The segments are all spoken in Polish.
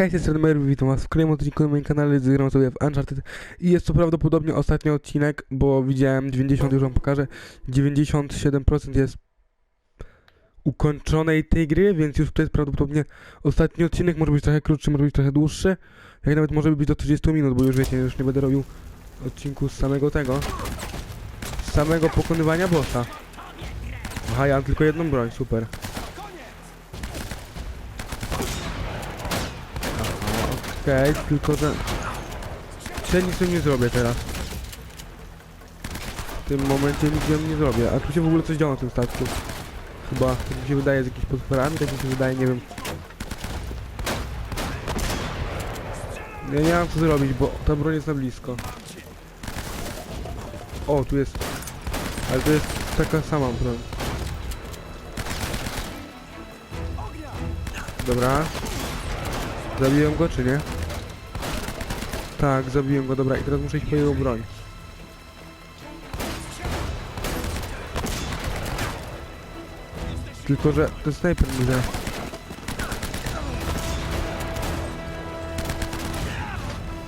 Hej, jestem Majer, witam was w kolejnym odcinku na moim kanale, zagram sobie w Uncharted i jest to prawdopodobnie ostatni odcinek, bo widziałem 90, już wam pokażę, 97% jest ukończonej tej gry, więc już to jest prawdopodobnie ostatni odcinek, może być trochę krótszy, może być trochę dłuższy, jak nawet może być do 30 minut, bo już wiecie, już nie będę robił odcinku z samego tego, z samego pokonywania bossa. Aha, ja mam tylko jedną broń, super. Okej, tylko że... Ja nic nie zrobię teraz. W tym momencie nic nie zrobię. A tu się w ogóle coś działo na tym statku. Chyba, tak mi się wydaje, z jakimiś potworami, tak mi się wydaje, nie wiem. Ja nie mam co zrobić, bo ta broń jest na blisko. O, tu jest... Ale to jest taka sama broń. Dobra. Zabiłem go, czy nie? Tak, zabiłem go, dobra. I teraz muszę iść po jego broń. Tylko, że to snajper mi da.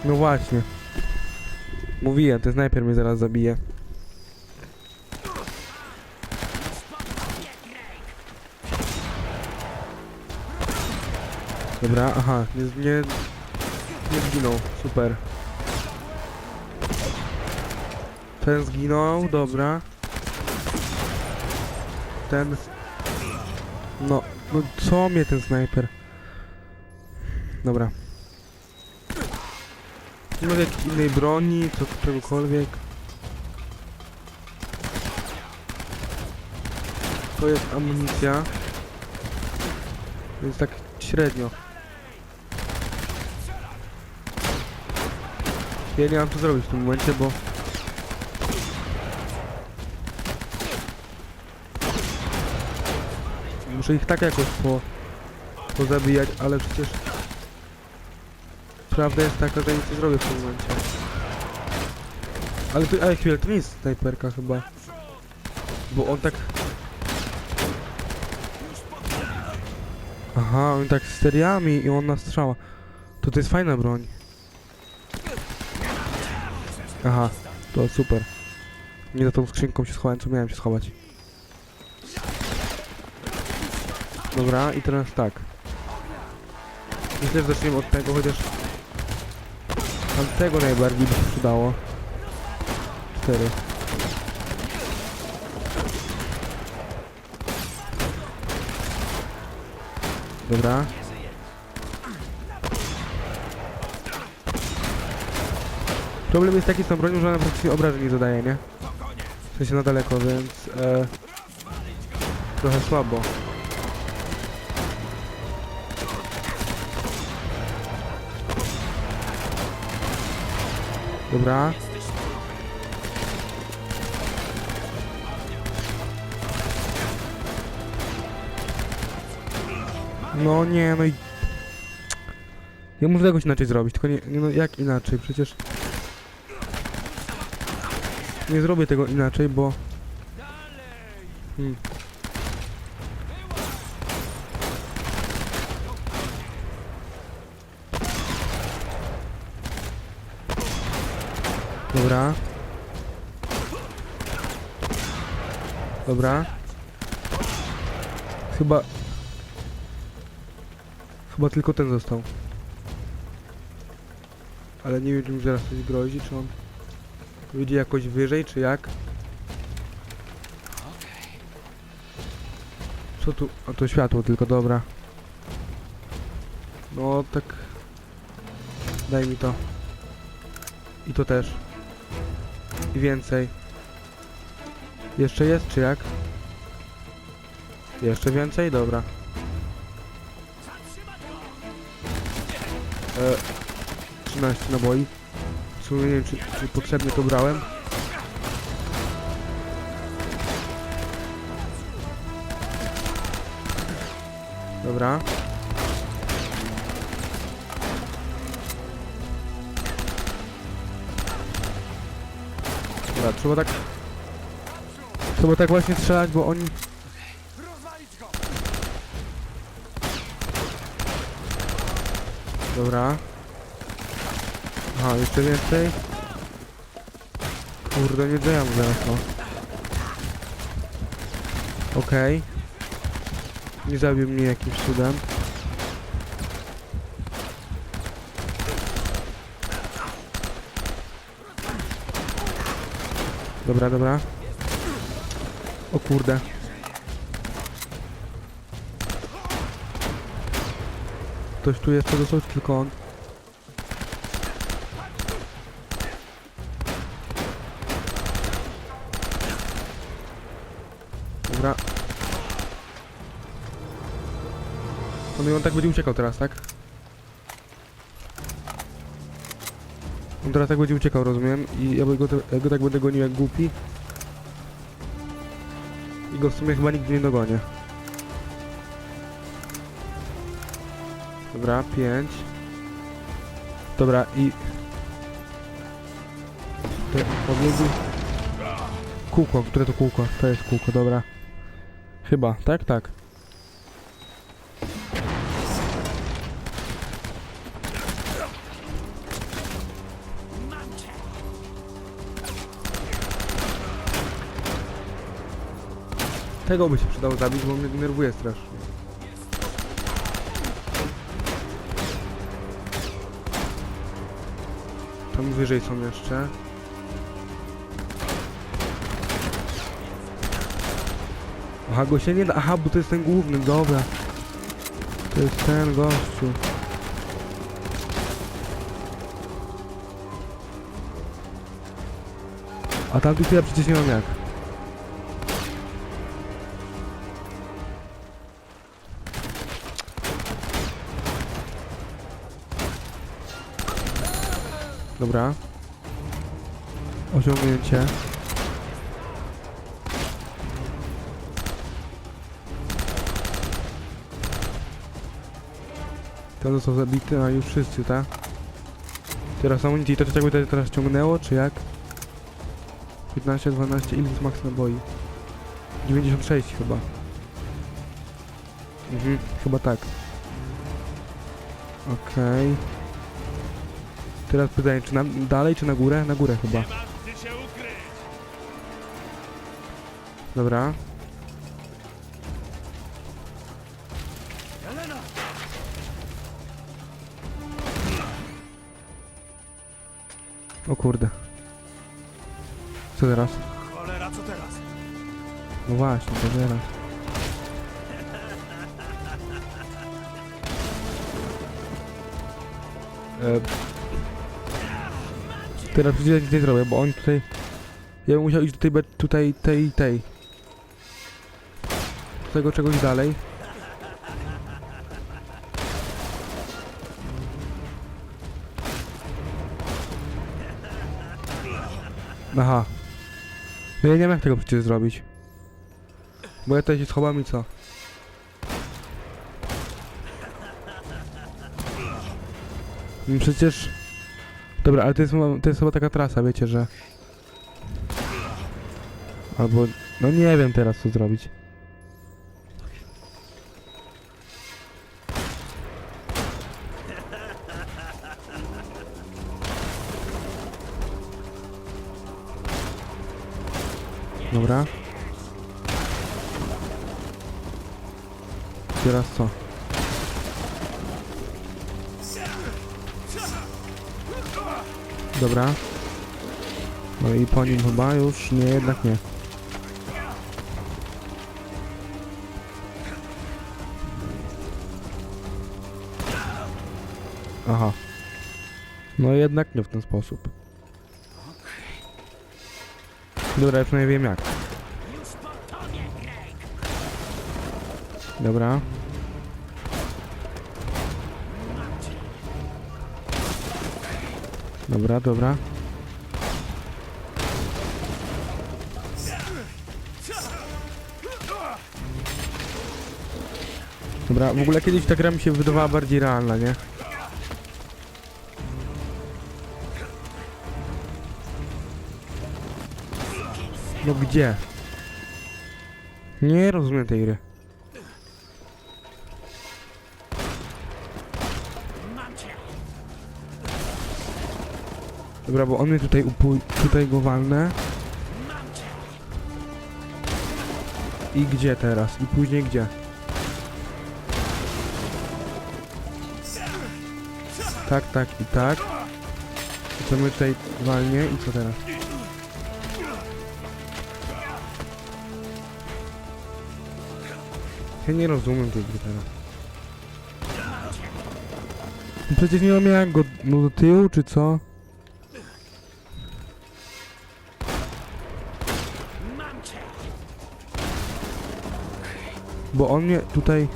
No właśnie. Mówiłem, ten snajper mnie zaraz zabije. Dobra, aha, nie, nie, nie zginął, super. Ten zginął, dobra. Ten... No, no co mnie ten snajper? Dobra. Nie ma jakiejś innej broni, co czegokolwiek. To jest amunicja. Więc tak średnio. Ja nie mam co zrobić w tym momencie, bo... Muszę ich tak jakoś po... pozabijać, ale przecież... Prawda jest taka, że nic nie zrobię w tym momencie. Ale to... Ale chwilę, to nie jest snajperka chyba. Bo on tak... Aha, on tak z seriami i on na strzała. To to jest fajna broń. Aha, to super. Nie za tą skrzynką się schowałem, co miałem się schować. Dobra, i teraz tak. Myślę, że zaczniemy od tego, chociaż... Tam tego najbardziej by się przydało. Cztery. Dobra. Problem jest taki z tą bronią, że ona praktycznie obrażeń nie zadaje, nie? W sensie na daleko, więc... E, trochę słabo. Dobra. No nie, no i... Ja muszę jakoś inaczej zrobić, tylko nie, nie no jak inaczej, przecież... Nie zrobię tego inaczej, bo... Hmm. Dobra. Dobra. Chyba... Chyba tylko ten został. Ale nie wiem, czy mi zaraz coś grozi, czy on wyjdzie jakoś wyżej, czy jak. Co tu? A to światło tylko, dobra. No, tak... Daj mi to. I to też. I więcej. Jeszcze jest, czy jak? Jeszcze więcej? Dobra. E, 13 naboi. Sumie nie wiem, czy, czy potrzebnie to brałem. Dobra. Dobra, trzeba tak... Trzeba tak właśnie strzelać, bo oni... Dobra. Aha, jeszcze więcej. Kurde, nie dojam zaraz no. Okej. Nie zabił mnie jakimś cudem. Dobra, dobra. O kurde. Ktoś tu jest, to tylko on. On, tak będzie uciekał teraz, tak? On teraz tak będzie uciekał, rozumiem? I ja go, ja go tak będę gonił jak głupi. I go w sumie chyba nigdy nie dogonię. Dobra, pięć. Dobra, i... Te podbiegł. Kółko, które to kółko? To jest kółko, dobra. Chyba, tak? Tak. Tego by się przydało zabić, bo mnie denerwuje strasznie. Tam wyżej są jeszcze. Aha, go się nie da. Aha, bo to jest ten główny, dobra. To jest ten gościu. A tamtych to ja przecież nie mam jak. Dobra. Osiągnięcie. Ten został zabity, a już wszyscy, tak? Teraz amunicji, to jakby to teraz ciągnęło, czy jak? 15, 12, ile jest max naboi? 96 chyba. Mhm, chyba tak. Okej. Teraz pytanie, czy na, dalej, czy na górę? Na górę chyba. Dobra. O kurde. Co teraz? Cholera, co teraz? No właśnie, to teraz. E, teraz przecież nie zrobię, bo oni tutaj... Ja bym musiał iść do tej, tutaj, tej, tej. Do tego czegoś dalej. Aha. No ja nie wiem jak tego przecież zrobić. Bo ja tutaj się schowam i co? No Przecież... Dobra, ale to jest, to jest chyba taka trasa, wiecie, że... Albo... No nie wiem teraz co zrobić. Dobra. Teraz co? Dobra. No i po nim chyba już nie, jednak nie. Aha. No jednak nie w ten sposób. Dobra, ja przynajmniej wiem jak. Dobra. Dobra, dobra. Dobra, w ogóle kiedyś ta gra mi się wydawała bardziej realna, nie? No gdzie? Nie rozumiem tej gry. Dobra, bo on mnie tutaj upu... tutaj go walnę. I gdzie teraz? I później gdzie? Tak, tak i tak. I to mnie tutaj walnie i co teraz? Ja nie rozumiem tej gry teraz. No Przecież nie jak go no do tyłu czy co? Bo on mnie tutaj...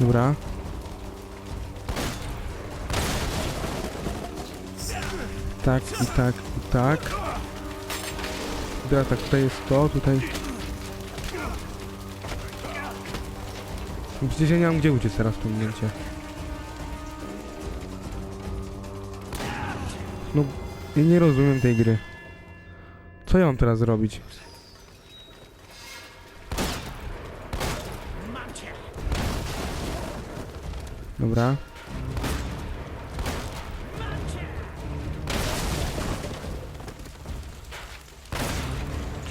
Dobra. Tak i tak i tak. Teraz tak, tutaj jest to, tutaj... Przecież ja nie mam gdzie uciec teraz w tym momencie. No, ja nie rozumiem tej gry. Co ja mam teraz zrobić? Dobra.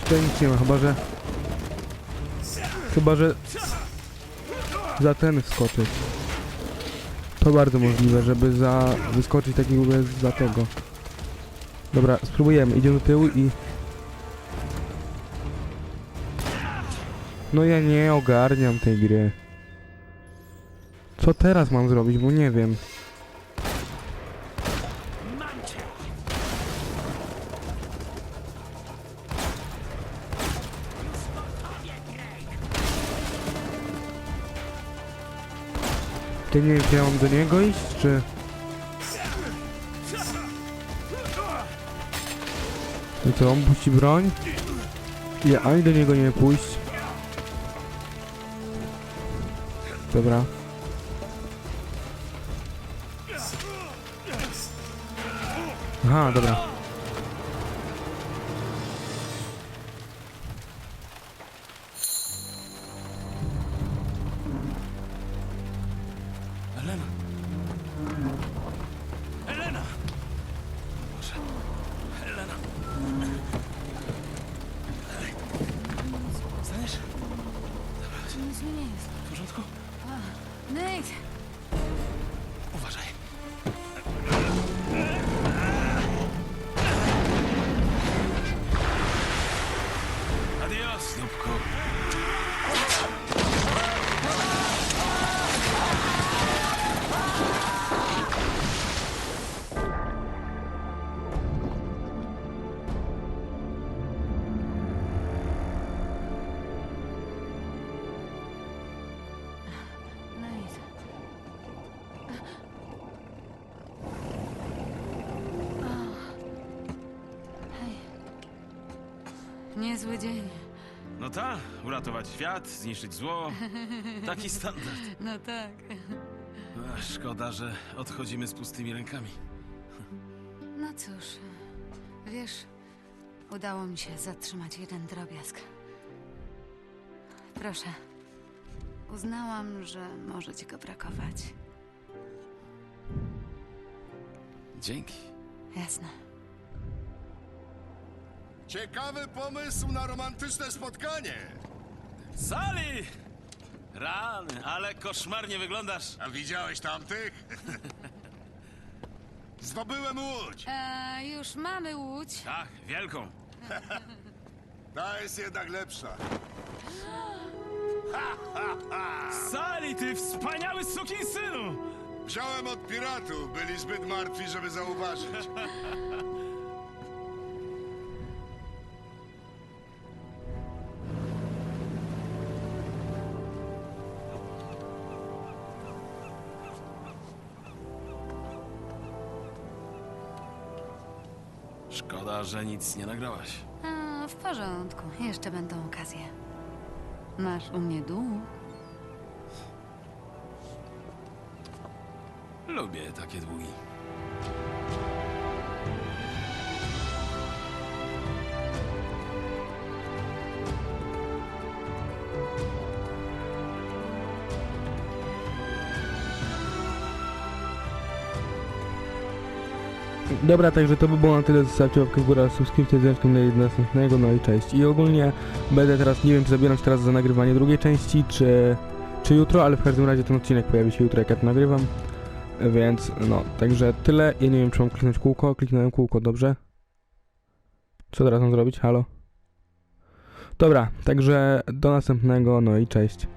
Tutaj nic nie ma, chyba że... Chyba że... Za ten wskoczyć. To bardzo możliwe, żeby za... wyskoczyć takiego za tego. Dobra, spróbujemy. Idziemy do tyłu i... No ja nie ogarniam tej gry. Co teraz mam zrobić, bo nie wiem. Ty nie wiem, czy ja mam do niego iść, czy... I co, on puści broń? Ja ani do niego nie pójść. Dobra. Aha, dobra. Niezły dzień. No ta, uratować świat, zniszczyć zło. Taki standard. No tak. Ach, szkoda, że odchodzimy z pustymi rękami. No cóż, wiesz, udało mi się zatrzymać jeden drobiazg. Proszę. Uznałam, że może ci go brakować. Dzięki. Jasne. Ciekawy pomysł na romantyczne spotkanie. Sali! Rany, ale koszmarnie wyglądasz. A widziałeś tamtych? Zdobyłem łódź. E, już mamy łódź. Tak, wielką. Ta jest jednak lepsza. Sali, ty wspaniały sukinsynu! Wziąłem od piratów, byli zbyt martwi, żeby zauważyć. Szkoda, że nic nie nagrałaś. A, w porządku, jeszcze będą okazje. Masz u mnie dół? Lubię takie długi. Dobra, także to by było na tyle. Zostawcie łapkę w górę, subskrypcję z dzwoneczkiem do następnego, no i cześć. I ogólnie będę teraz, nie wiem czy zabieram się teraz za nagrywanie drugiej części, czy, czy jutro, ale w każdym razie ten odcinek pojawi się jutro, jak ja to nagrywam. Więc no, także tyle. Ja nie wiem, czy mam kliknąć kółko. Kliknąłem kółko, dobrze? Co teraz mam zrobić? Halo? Dobra, także do następnego, no i cześć.